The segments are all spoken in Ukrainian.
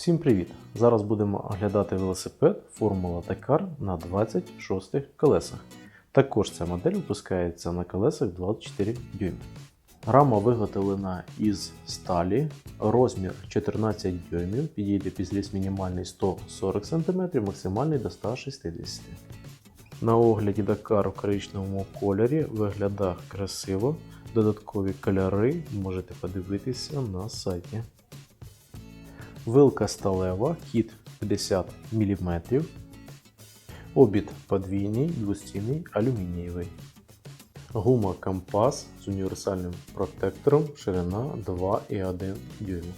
Всім привіт! Зараз будемо оглядати велосипед Формула Dakar на 26 колесах. Також ця модель випускається на колесах 24 дюйм. Рама виготовлена із сталі, розмір 14 дюймів, підійде під зліз мінімальний 140 см, максимальний до 160 На огляді Dakar у коричневому кольорі виглядає красиво. Додаткові кольори можете подивитися на сайті. Вилка сталева, хід 50 мм. Обід подвійний, двостінний, алюмінієвий. Гума компас з універсальним протектором, ширина 2,1 дюйма.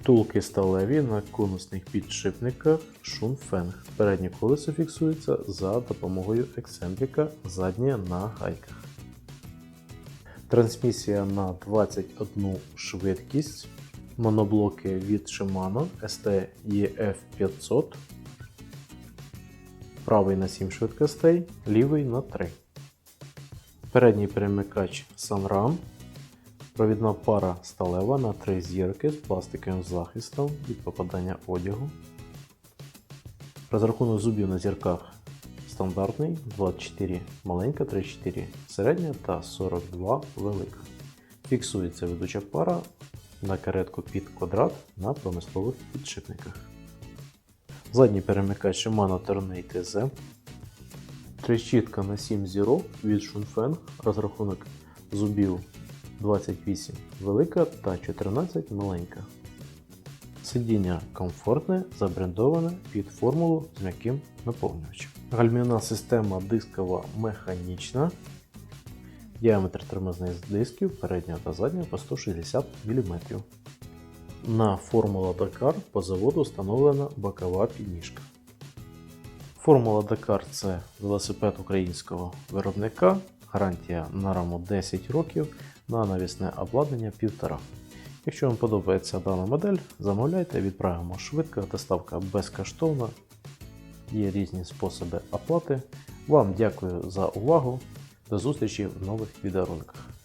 Втулки сталеві на конусних підшипниках шунфенг. Переднє колесо фіксується за допомогою ексцентрика, заднє на гайках. Трансмісія на 21 швидкість. Моноблоки від Shimano ST EF500. Правий на 7 швидкостей, лівий на 3. Передній перемикач Sunram. Провідна пара сталева на 3 зірки з пластиковим захистом від попадання одягу. Розрахунок зубів на зірках стандартний 24 маленька, 34 середня та 42 велика. Фіксується ведуча пара на каретку під квадрат на промислових підшипниках. Задній перемикач Shimano Tornado TZ. Трещітка на 7 зірок від Shunfeng. Розрахунок зубів 28 велика та 14 маленька. Сидіння комфортне, забрендоване під формулу з м'яким наповнювачем. Гальмівна система дискова механічна. Діаметр тормозних дисків переднього та заднього по 160 мм. На Формула Dakar по заводу встановлена бокова підніжка. Формула Dakar це велосипед українського виробника, гарантія на раму 10 років, на навісне обладнання 1,5. Якщо вам подобається дана модель, замовляйте, відправимо швидко, доставка безкоштовна. Є різні способи оплати. Вам дякую за увагу. До зустрічі в нових відеороликах.